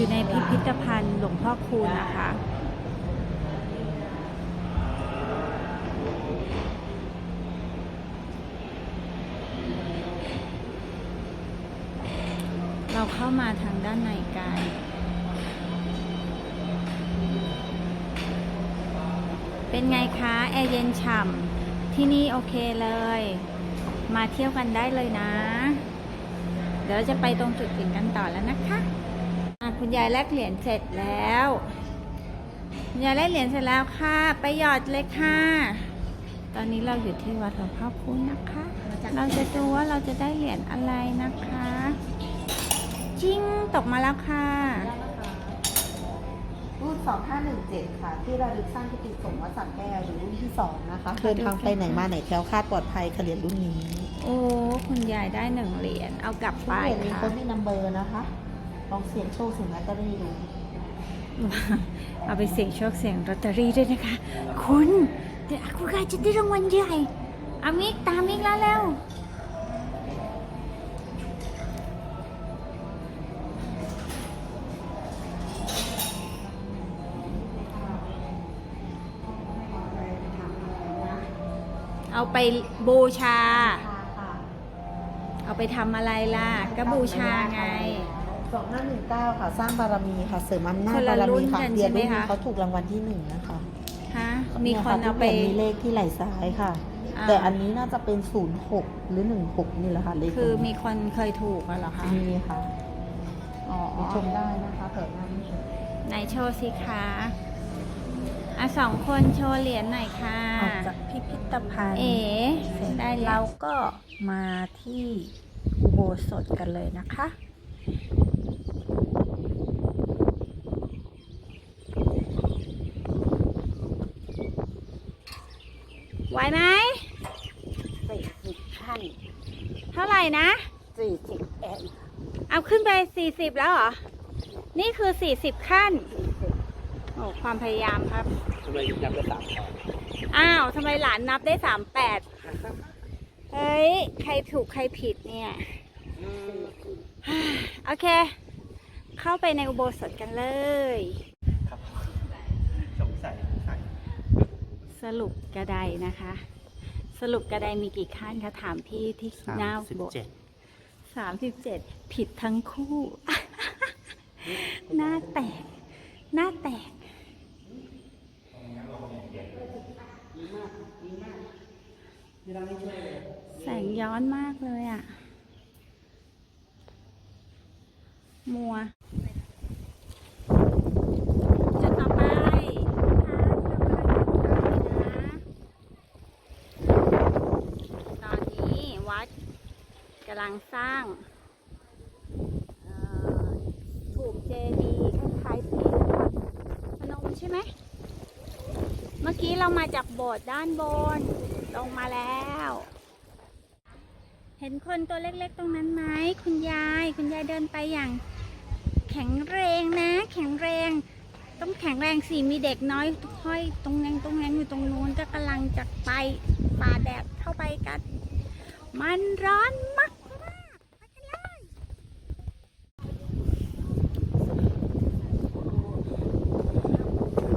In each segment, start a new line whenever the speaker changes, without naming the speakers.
อยู่ในพิพิธภัณฑ์หลวงพ่อคูณนะคะเราเข้ามาทางด้านในกัน เป็นไงคะ แอร์เย็นฉ่ำ ที่นี่โอเคเลย มาเที่ยวกันได้เลยนะ เดี๋ยวเราจะไปตรงจุดถึงกันต่อแล้วนะคะอะ คุณยายแลกเหรียญเสร็จแล้วคุณยายแลกเหรียญเสร็จแล้วค่ะ ไปหยอดเลยค่ะ ตอนนี้เราอยู่ที่วัดหลวงพ่อคูณนะคะ เราจะดูว่าเราจะได้เหรียญอะไรนะคะ จิ้งตกมาแล้วค่ะ
รุ่น2517 ค่ะ ที่ระลึกสร้างกิติสมวัดสันแก้วหรือรุ่นที่2นะคะ
ค่ะ
เดินทางไปไหนมาไหนแคล้วคลาดปลอดภัยค่ะเหรียญรุ่นนี้
โอ้ คุณยายได้หนึ่งเหรียญเอากลับไป
เหรียญมี
ค่ะ
โค้ดมีนัมเบอร์นะคะ ลองเสียงโชคเสียงลอตเตอรี่ดู
เอาไปเสี่ยงโชคเสี่ยงลอตเตอรี่ด้วยนะคะ คุณเดี๋ยวคุณกายจะได้รางวัลใหญ่เอามิกตามมิกแล้วเร็วเอาไปบูชา เอาไปทำอะไรล่ะ ก็บูชาไง
2519ค่ะ สร้างบารมีค่ะเสริมอำนา
ค
จ
นละ
บาร
รุ่
มี
น
ค่ะ
กัน
เหรียญ
ใช่ไหม
รุ่นนี้
คะ
เขาถูกรางวัลที่หนึ่งนะคะ
ฮะมีคนเอาไป
ยะทุกหรียญมีเลขที่ไหล่ซ้ายค่ะ
อ่า
แต่อันนี้น่าจะเป็น06หรือ16นี่แหละค่ะเลข
คือมี
ตรง
คนเคยถูกอะเหรอคะ
นี้มีค่ะ
อ๋อ
ไปชมได้นะคะแต่หน้าไม่ชม
ไหนโชว์สิคะอะสองคนโชว์เหรียญหน่อยค่ะ
ออกจากพิพิธภัณฑ์
เอ๋ได้แล้
เรา
ว
ก็มาที่อุโบสถกันเลยนะคะ
ไหวไหม
สี่สิบขั้น
เท่าไห ร่นะ
สี่สิบแอน
เอาขึ้นไปสี่สิบแล้วเหรอ นี่คือสี่สิบขั้น โอ้ความพยายามครับ
ทำไมถึงนับได้สามข้อ
อ้าวทำไมหลานนับได้สามแปดเฮ้ย ใครถูกใครผิดเนี่ย โอเค เข้าไปในอุโบสถกันเลย
ครับสงสัยสงสัย
สรุปกระไดนะคะ สรุปกระไดมีกี่ขั้นคะถามพี่ที่
สาม
หน้า
สิบ
โบสถ์
เจ็ด
สามสิบเจ็ดผิดทั้งคู่ หน้าแตก หน้าแตก แสงย้อนมากเลยอะ มัว จุดต่อไปนะคะตอนนี้วัด กำลังสร้างถูกเจดีย์คล้ายๆที่นครพนมใช่ไหม เมื่อกี้เรามาจากโบสถ์ด้านบน ลงมาแล้ว เห็นคนตัวเล็กๆตรงนั้นไหมคุณยาย คุณยายเดินไปอย่าง แข็งแรงนะ แข็งแรง ต้องแข็งแรงสิมีเด็กน้อยห้อยตรงนั้นตรงนั้นอยู่ตรงนู้นก็กำลังจะไปป่าแดดเข้าไปกัน มันร้อนมากมากๆไปกันเลย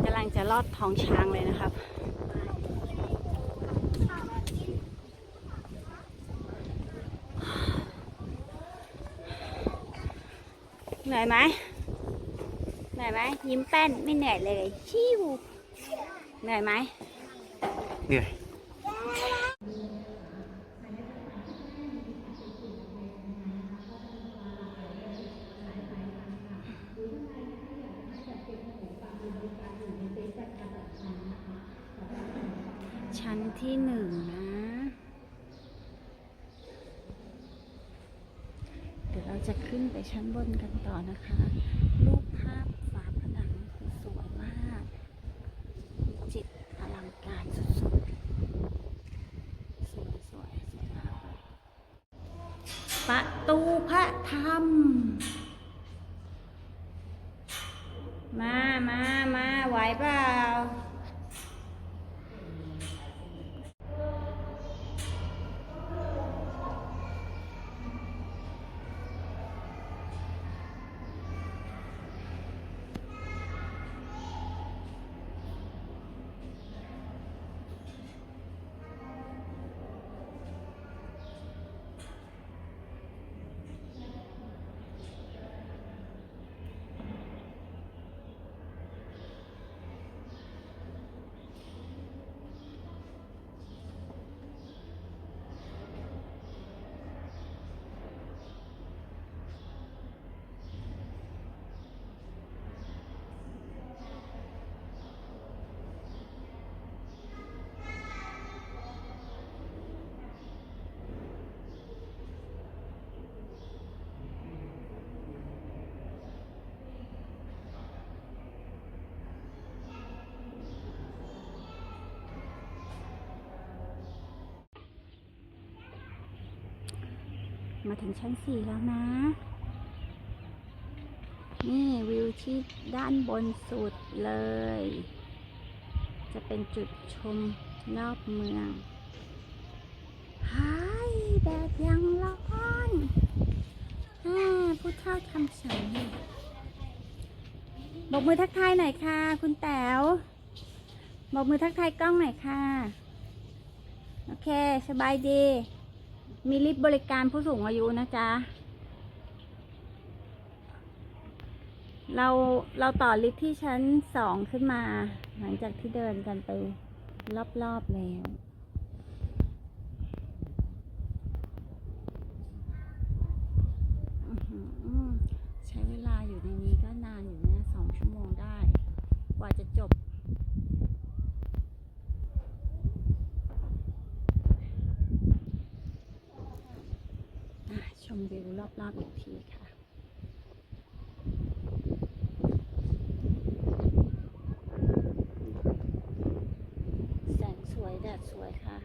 กำลัง จะลอดท้องช้างเลยนะครับ เหนื่อยไหมเหนื่อยไหมยิ้มแป้นไม่เหนื่อยเลยชิวเหนื่อยไหม
เหนื่อย
ชั้น ที่หนึ่งนะ เดี๋ยวเราจะขึ้นไปชั้นบนกันต่อนะคะ รูปภาพฝาผนังคือสวยมาก จิตอลังการสุดๆ สวยสวยสวยมากเลยประตูพระธรรม มามามาไหวเปล่า มาถึงชั้นสี่แล้วนะ นี่วิวที่ด้านบนสุดเลย จะเป็นจุดชมรอบเมืองฮายแดดยังร้อนอ่าผู้เฒ่าทำฉันบอกมือทักทายหน่อยค่ะ คุณแต๋วบอกมือทักทายกล้องหน่อยค่ะ โอเค สบายดี มีลิฟต์บริการผู้สูงอายุนะจ๊ะ เราเราต่อลิฟต์ที่ชั้นสองขึ้นมา หลังจากที่เดินกันไปรอบๆแล้วใช้เวลาอยู่ในนี้ก็นานอยู่นะสองชั่วโมงได้ กว่าจะจบ อะชมวิวรอบๆอีก ทีค่ะแสงสวยแดดสวยค่ะ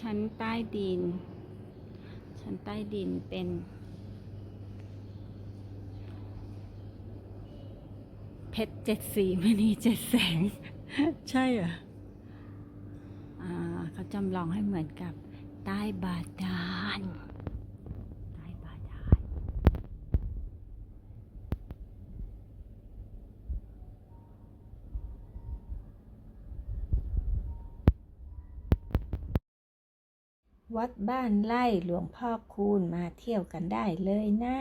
ชั้นใต้ดิน ชั้นใต้ดินเป็น เพชรเจ็ดสีมณีเจ็ดแสง ใช่เหรออ่าเขาจำลองให้เหมือนกับใต้บาดาลใต้บาดาล
วัดบ้านไร่หลวงพ่อคูณมาเที่ยวกันได้เลยนะ